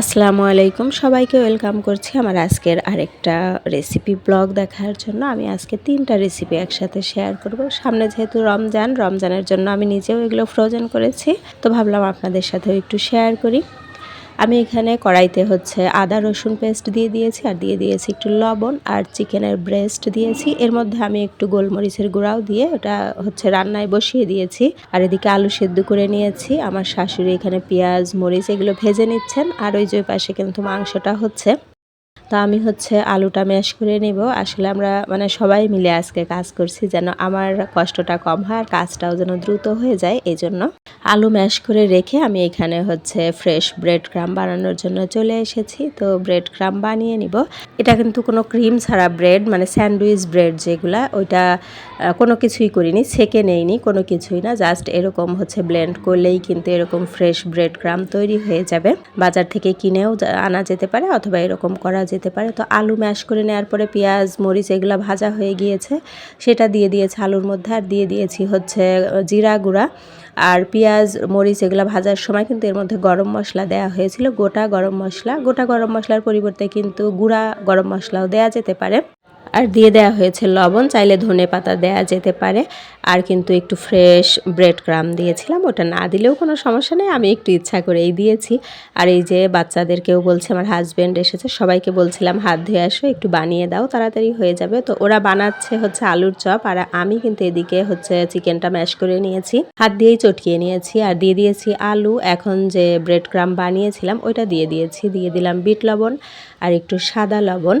আসসালামু আলাইকুম। সবাইকে ওয়েলকাম করছি আমার আজকের আরেকটা রেসিপি ব্লগ দেখার জন্য। আমি আজকে তিনটা রেসিপি একসাথে শেয়ার করব। সামনে যেহেতু রমজান, রমজানের জন্য আমি নিজেও এগুলো ফ্রোজেন করেছি। তো ভাবলাম আপনাদের সাথেও একটু শেয়ার করি। আমি এখানে কড়াইতে হচ্ছে আদা, রসুন পেস্ট দিয়ে দিয়েছি আর দিয়ে দিয়েছি একটু লবণ আর চিকেনের ব্রেস্ট দিয়েছি। এর মধ্যে আমি একটু গোলমরিচের গুঁড়াও দিয়ে ওটা হচ্ছে রান্নায় বসিয়ে দিয়েছি। আর এদিকে আলু সেদ্ধ করে নিয়েছি। আমার শাশুড়ি এখানে পেঁয়াজ, মরিচ এগুলো ভেজে নিচ্ছেন। আর ওই যে পাশে কিন্তু মাংসটা হচ্ছে তো আমি হচ্ছে আলুটা ম্যাশ করে নেব। আসলে আমরা মানে সবাই মিলে আজকে কাজ করছি যেন আমার কষ্টটা কম হয় আর কাজটাও যেন দ্রুত হয়ে যায় এই জন্য আলু ম্যাশ করে রেখে আমি এখানে হচ্ছে ফ্রেশ ব্রেড ক্রাম বানানোর জন্য চলে এসেছি। তো ব্রেড ক্রাম বানিয়ে নিব। এটা কিন্তু কোনো ক্রিম ছাড়া ব্রেড মানে স্যান্ডউইচ ব্রেড যেগুলা, ওইটা কোনো কিছুই করিনি সেকে নেইনি, কোনো কিছুই না। জাস্ট এরকম হচ্ছে ব্লেন্ড করলেই কিন্তু এরকম ফ্রেশ ব্রেড ক্রাম তৈরি হয়ে যাবে। বাজার থেকে কিনেও আনা যেতে পারে অথবা এরকম করা যেতে পারে। তো আলু ম্যাশ করে নেওয়ার পরে পেঁয়াজ, মরিচ এগুলো ভাজা হয়ে গিয়েছে। সেটা দিয়ে দিয়েছে আলুর মধ্যে আর দিয়ে দিয়েছি হচ্ছে জিরা গুঁড়া। আর পেঁয়াজ, মরিচ এগুলো ভাজার সময় কিন্তু এর মধ্যে গরম মশলা দেওয়া হয়েছিল। গোটা গরম মশলা, গোটা গরম মশলার পরিবর্তে কিন্তু গুঁড়া গরম মশলাও দেওয়া যেতে পারে। আর দিয়ে দেওয়া হয়েছে লবণ। চাইলে ধনে পাতা দেওয়া যেতে পারে। আর কিন্তু একটু ফ্রেশ ব্রেড ক্রাম দিয়েছিলাম। ওটা না দিলেও কোনো সমস্যা নেই। আমি একটু ইচ্ছা করেই দিয়েছি। আর এই যে বাচ্চাদেরকেও বলছে, আমার হাজব্যান্ড এসেছে। সবাইকে বলছিলাম, হাত ধুয়ে আসো, একটু বানিয়ে দাও, তাড়াতাড়ি হয়ে যাবে। তো ওরা বানাচ্ছে হচ্ছে আলুর চপ। আর আমি কিন্তু এদিকে হচ্ছে চিকেনটা ম্যাশ করে নিয়েছি। হাত দিয়েই চটকিয়ে নিয়েছি। আর দিয়ে দিয়েছি আলু। এখন যে ব্রেড ক্রাম বানিয়েছিলাম, ওইটা দিয়ে দিয়েছি। দিয়ে দিলাম বিট লবণ আর একটু সাদা লবণ।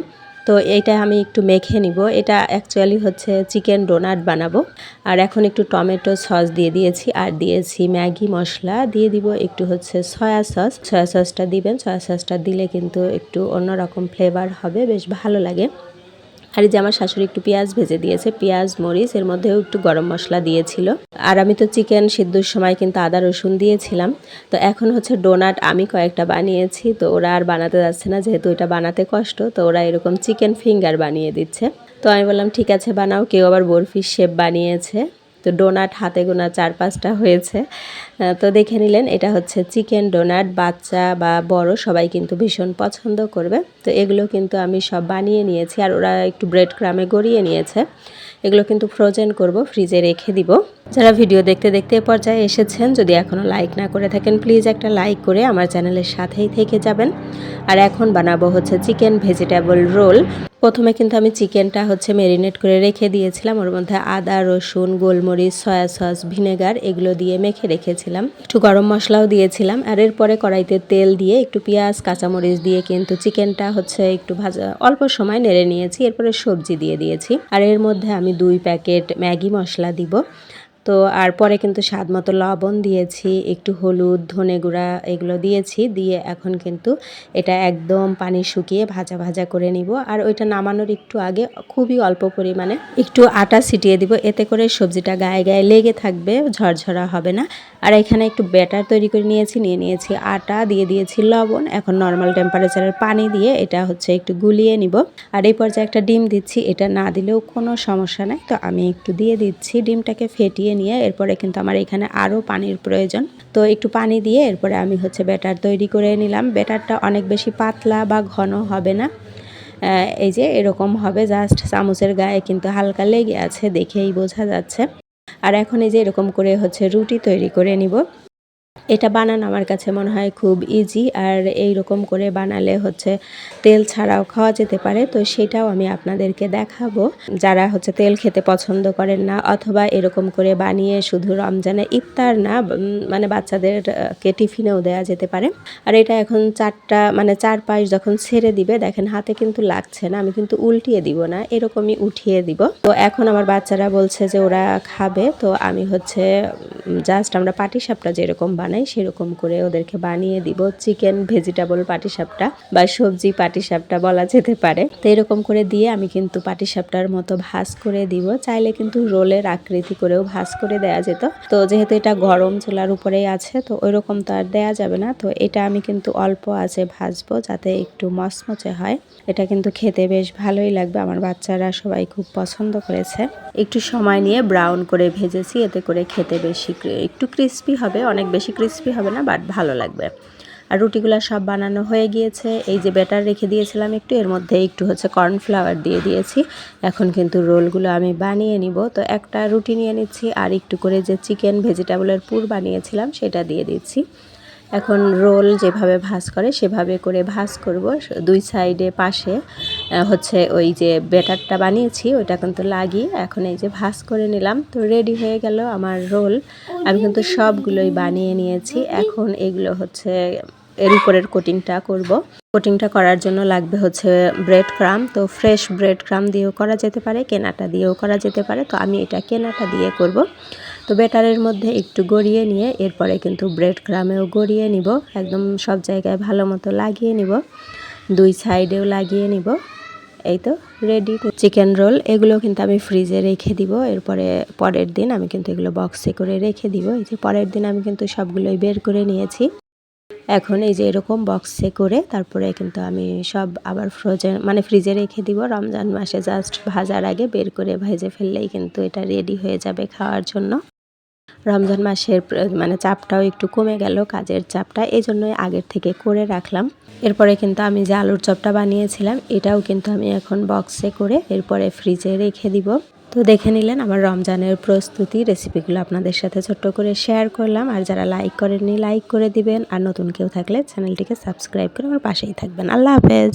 তো এটা আমি একটু মেখে নিব। এটা অ্যাকচুয়ালি হচ্ছে চিকেন ডোনাট বানাবো। আর এখন একটু টমেটো সস দিয়ে দিয়েছি। আর দিয়েছি ম্যাগি মশলা। দিয়ে দিব একটু হচ্ছে সয়া সস সয়া সসটা দিবেন। সয়া সসটা দিলে কিন্তু একটু অন্যরকম ফ্লেভার হবে। বেশ ভালো লাগে। আর এই যে আমার শাশুড়ি একটু পেঁয়াজ ভেজে দিয়েছে, পেঁয়াজ, মরিচ, এর মধ্যেও একটু গরম মশলা দিয়েছিল। আর আমি তো চিকেন সিদ্ধুর সময় কিন্তু আদা, রসুন দিয়েছিলাম। তো এখন হচ্ছে ডোনাট আমি কয়েকটা বানিয়েছি, তো ওরা আর বানাতে যাচ্ছে না, যেহেতু এটা বানাতে কষ্ট, তো ওরা এরকম চিকেন ফিঙ্গার বানিয়ে দিচ্ছে। তো আমি বললাম, ঠিক আছে, বানাও। কেউ আবার বরফির শেপ বানিয়েছে। তো ডোনাট হাতে গোনা চার পাঁচটা হয়েছে তো দেখে নিলেন এটা হচ্ছে চিকেন ডোনাট, বাচ্চা বা বড়, সবাই কিন্তু ভীষণ পছন্দ করবে। তো এগুলো কিন্তু আমি সব বানিয়ে নিয়েছি আর ওরা একটু ব্রেড ক্রামে গড়িয়ে নিয়েছে। এগুলো কিন্তু ফ্রোজেন করব ফ্রিজে রেখে দিব। যারা ভিডিও দেখতে দেখতে পর্যায়ে এসেছেন, যদি এখনও লাইক না করে থাকেন প্লিজ একটা লাইক করে আমার চ্যানেলের সাথেই থেকে যাবেন। আর এখন বানাবো হচ্ছে চিকেন ভেজিটেবল রোল প্রথমে কিন্তু আমি চিকেনটা হচ্ছে ম্যারিনেট করে রেখে দিয়েছিলাম। ওর মধ্যে আদা, রসুন, গোলমরিচ সয়া সস ভিনেগার এগুলো দিয়ে মেখে রেখেছিলাম। একটু গরম মশলাও দিয়েছিলাম। আর এরপরে কড়াইতে তেল দিয়ে একটু পেঁয়াজ, কাঁচামরিচ দিয়ে কিন্তু চিকেনটা হচ্ছে একটু ভাজা, অল্প সময় নেড়ে নিয়েছি। এরপরে সবজি দিয়ে দিয়েছি। আর এর মধ্যে আমি দুই প্যাকেট ম্যাগি মশলা দিব। তো আর পরে কিন্তু স্বাদ মতো লবণ দিয়েছি, একটু হলুদ, ধনে গুঁড়া এগুলো দিয়েছি, দিয়ে এখন কিন্তু এটা একদম পানি শুকিয়ে ভাজা ভাজা করে নিব। আর ওইটা নামানোর একটু আগে খুবই অল্প পরিমাণে একটু আটা ছিটিয়ে দিব, এতে করে সবজিটা গায়ে গায়ে লেগে থাকবে, ঝরঝরা হবে না। আর এখানে একটু ব্যাটার তৈরি করে নিয়েছি, নিয়ে নিয়েছি আটা, দিয়ে দিয়েছি লবণ। এখন নর্মাল টেম্পারেচারের পানি দিয়ে এটা হচ্ছে একটু গুলিয়ে নিব। আর এই পর্যায়ে একটা ডিম দিচ্ছি, এটা না দিলেও কোনো সমস্যা নাই। তো আমি একটু দিয়ে দিচ্ছি, ডিমটাকে ফেটিয়ে নিয়ে এরপরে কিন্তু আমার এখানে আরও পানির প্রয়োজন। তো একটু পানি দিয়ে এরপরে আমি হচ্ছে ব্যাটার তৈরি করে নিলাম। ব্যাটারটা অনেক বেশি পাতলা বা ঘন হবে না। এই যে এরকম হবে, জাস্ট চামচের গায়ে কিন্তু হালকা লেগে আছে দেখেই বোঝা যাচ্ছে। আর এখন এই যে এরকম করে হচ্ছে রুটি তৈরি করে নিব। এটা বানানো আমার কাছে মনে হয় খুব ইজি আর এই রকম করে বানালে হচ্ছে তেল ছাড়াও খাওয়া যেতে পারে। তো সেটাও আমি আপনাদেরকে দেখাবো। যারা হচ্ছে তেল খেতে পছন্দ করেন না, অথবা এরকম করে বানিয়ে শুধু রমজানে ইফতার না মানে বাচ্চাদেরকে টিফিনেও দেওয়া যেতে পারে। আর এটা এখন চারটা মানে চার পাশ যখন ছেড়ে দিবে, দেখেন হাতে কিন্তু লাগছে না, আমি কিন্তু উল্টিয়ে দিব না, এরকমই উঠিয়ে দিব। তো এখন আমার বাচ্চারা বলছে যে ওরা খাবে, তো আমি হচ্ছে জাস্ট আমরা পাটিসাপটা যেরকম বানাই বানাই, সেরকম করে ওদেরকে বানিয়ে দিব। চিকেন ভেজিটেবল পাটিসাপটা বা সবজি পাটিসাপটা বলা যেতে পারে। তো এরকম করে দিয়ে আমি কিন্তু পাটিসাপটার মতো ভাজ করে দিব। চাইলে কিন্তু রোলের আকৃতি করেও ভাজ করে দেয়া যেত। তো যেহেতু এটা গরম চুলার উপরেই আছে, তো ওই রকম তো আর দেয়া যাবে না। তো এটা আমি কিন্তু অল্প আছে ভাজবো যাতে একটু মচমচে হয়। এটা কিন্তু খেতে বেশ ভালোই লাগবে। আমার বাচ্চারা সবাই খুব পছন্দ করেছে। একটু সময় নিয়ে ব্রাউন করে ভেজেছি। এতে করে খেতে বেশি একটু ক্রিস্পি হবে, অনেক বেশি ক্রিস্পি হবে না বাট ভালো লাগবে। আর রুটিগুলো সব বানানো হয়ে গিয়েছে। এই যে ব্যাটার রেখে দিয়েছিলাম একটু, এর মধ্যে একটু হচ্ছে কর্নফ্লাওয়ার দিয়ে দিয়েছি। এখন কিন্তু রোলগুলো আমি বানিয়ে নিব। তো একটা রুটি নিয়ে নিচ্ছি, আর একটু করে যে চিকেন ভেজিটেবলের পুর বানিয়েছিলাম, সেটা দিয়ে দিচ্ছি। এখন রোল যেভাবে ভাজ করে, সেভাবে করে ভাজ করব। দুই সাইডে পাশে হচ্ছে ওই যে ব্যাটারটা বানিয়েছি, ওইটা কিন্তু লাগিয়ে এখন এই যে ভাজ করে নিলাম। তো রেডি হয়ে গেল আমার রোল। আমি কিন্তু সবগুলোই বানিয়ে নিয়েছি। এখন এগুলো হচ্ছে এর উপরের কোটিংটা করব। কোটিংটা করার জন্য লাগবে হচ্ছে ব্রেড ক্রাম। তো ফ্রেশ ব্রেড ক্রাম দিয়েও করা যেতে পারে, কেনাটা দিয়েও করা যেতে পারে। তো আমি এটা কেনাটা দিয়ে করব। তো ব্যাটারের মধ্যে একটু গড়িয়ে নিয়ে এরপরে কিন্তু ব্রেড ক্রামেও গড়িয়ে নিব। একদম সব জায়গায় ভালো মতো লাগিয়ে নিব। দুই সাইডেও লাগিয়ে নিব। এই তো রেডি চিকেন রোল এগুলো কিন্তু আমি ফ্রিজে রেখে দিব। এরপরে পরের দিন আমি কিন্তু এগুলো বক্সে করে রেখে দিব। এই যে পরের দিন আমি কিন্তু সবগুলোই বের করে নিয়েছি। এখন এই যে এরকম বক্সে করে তারপরে কিন্তু আমি সব আবার ফ্রোজেন মানে ফ্রিজে রেখে দিব। রমজান মাসে জাস্ট ভাজার আগে বের করে ভেজে ফেললেই কিন্তু এটা রেডি হয়ে যাবে খাওয়ার জন্য। রমজান মাসের মানে চাপটাও একটু কমে গেল, কাজের চাপটা এই জন্যই আগের থেকে করে রাখলাম। এরপরে কিন্তু আমি যে আলুর চপটা বানিয়েছিলাম, এটাও কিন্তু আমি এখন বক্সে করে এরপরে ফ্রিজে রেখে দিব। তো দেখে নিলেন আমার রমজানের প্রস্তুতি রেসিপিগুলো আপনাদের সাথে ছোট্ট করে শেয়ার করলাম। আর যারা লাইক করেননি লাইক করে দিবেন। আর নতুন কেউ থাকলে চ্যানেলটিকে সাবস্ক্রাইব করে আমার পাশেই থাকবেন। আল্লাহ হাফেজ।